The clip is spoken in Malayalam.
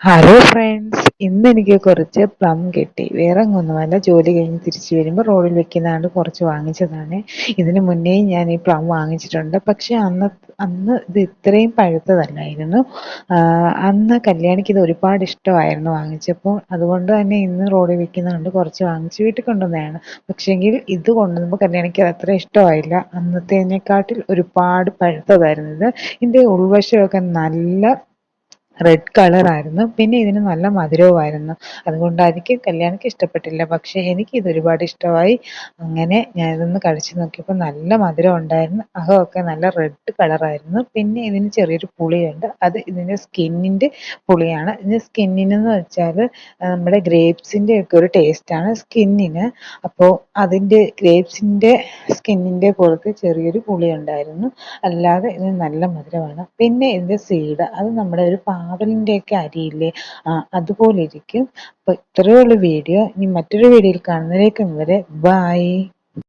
ഹലോ ഫ്രണ്ട്സ് ഇന്ന് എനിക്ക് കുറച്ച് പ്ലം കിട്ടി. വേറെ ഒന്നുമല്ല ജോലി കഴിഞ്ഞ് തിരിച്ചു വരുമ്പോൾ റോഡിൽ വെക്കുന്നതാണ് കുറച്ച് വാങ്ങിച്ചതാണ്. ഇതിന് മുന്നേ ഞാൻ ഈ പ്ലം വാങ്ങിച്ചിട്ടുണ്ട്. പക്ഷെ അന്ന് അന്ന് ഇത് ഇത്രയും പഴുത്തതല്ലായിരുന്നു. അന്ന് കല്യാണിക്ക് ഇത് ഒരുപാട് ഇഷ്ടമായിരുന്നു വാങ്ങിച്ചപ്പോൾ. അതുകൊണ്ട് തന്നെ ഇന്ന് റോഡിൽ വെക്കുന്നതുകൊണ്ട് കുറച്ച് വാങ്ങിച്ച് വീട്ടിൽ കൊണ്ടുവന്നതാണ്. പക്ഷേങ്കിൽ ഇത് കൊണ്ടുവന്നപ്പോൾ കല്യാണിക്ക് അത് അത്ര ഇഷ്ടമായില്ല. അന്നത്തേനെക്കാട്ടിൽ ഒരുപാട് പഴുത്തതായിരുന്നു ഇത്. ഇതിന്റെ ഉൾവശമൊക്കെ നല്ല റെഡ് കളർ ആയിരുന്നു. പിന്നെ ഇതിന് നല്ല മധുരവുമായിരുന്നു. അതുകൊണ്ടായിരിക്കും കല്യാണിക്ക് ഇഷ്ടപ്പെട്ടില്ല. പക്ഷേ എനിക്ക് ഇത് ഒരുപാട് ഇഷ്ടമായി. അങ്ങനെ ഞാൻ ഇതൊന്ന് കഴിച്ചു നോക്കിയപ്പോൾ നല്ല മധുരം ഉണ്ടായിരുന്നു. അഹമൊക്കെ നല്ല റെഡ് കളറായിരുന്നു പിന്നെ ഇതിന് ചെറിയൊരു പുളിയുണ്ട്. അത് ഇതിന്റെ സ്കിന്നിന്റെ പുളിയാണ്. ഇതിന്റെ സ്കിന്നിനെന്ന് വെച്ചാൽ നമ്മുടെ ഗ്രേപ്സിന്റെ ഒക്കെ ഒരു ടേസ്റ്റാണ് സ്കിന്നിന്. അപ്പോൾ അതിന്റെ ഗ്രേപ്സിന്റെ സ്കിന്നിന്റെ പുറത്ത് ചെറിയൊരു പുളി ഉണ്ടായിരുന്നു അല്ലാതെ ഇത് നല്ല മധുരമാണ്. പിന്നെ ഇതിന്റെ സീഡ് അത് നമ്മുടെ ഒരു പാവലിന്റെയൊക്കെ അരിയില്ലേ? ആ അതുപോലെ ഇരിക്കും അപ്പോൾ ഇത്രയേ ഉള്ളൂ വീഡിയോ. ഇനി മറ്റൊരു വീഡിയോയിൽ കാണുന്നതിലേക്കും വരെ ബൈ.